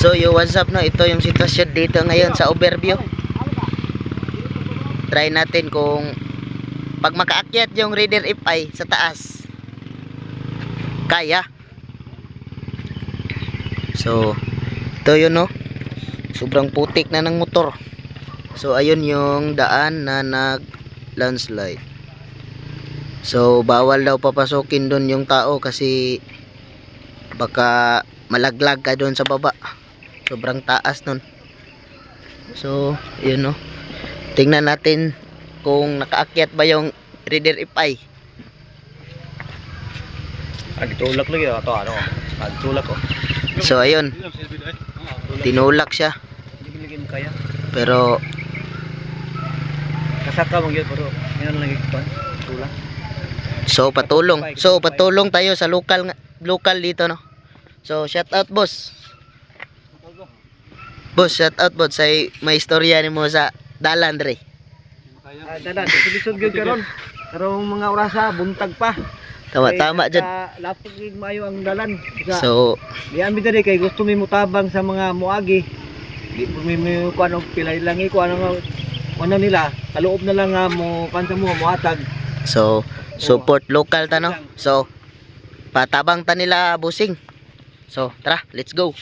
So, yo, what's up no? Ito yung sitwasyon dito ngayon sa overview. Try natin kung pag makaakyat yung Raider FI sa taas. Kaya. So, ito yun no. Sobrang putik na ng motor. So, ayun yung daan na nag landslide. So, bawal daw papasukin doon yung tao kasi baka malaglag ka doon sa baba. Sobrang taas nun. So, yun no. Tingnan natin kung nakaakyat ba yung Reader FI. Ah, ditulak lagi ato ano. Ah, ditulak ko. So, ayun. Tinulak siya. Pero, Kasaka mo gyud pero ngayon lang ipan. Tulak. so patulong. So, patulong tayo sa local local dito no. So, shout out boss. Boss, shout out boss sa may istorya ni mo sa dalan dre. Ah, dadan, lisod gyud karon. Karong mga orasa buntag pa. Tama, tama dyan. Lapog gyud maayo ang dalan. Sa So, Di ambi tadi kay gusto mi mutabang sa mga muagi. Di mi mi kuan og pilay lang ko ano ano nila, kaloob na lang nga mo kansa mo muhatag. so, support local ta no. So, patabang ta nila busing. So, tara, let's go.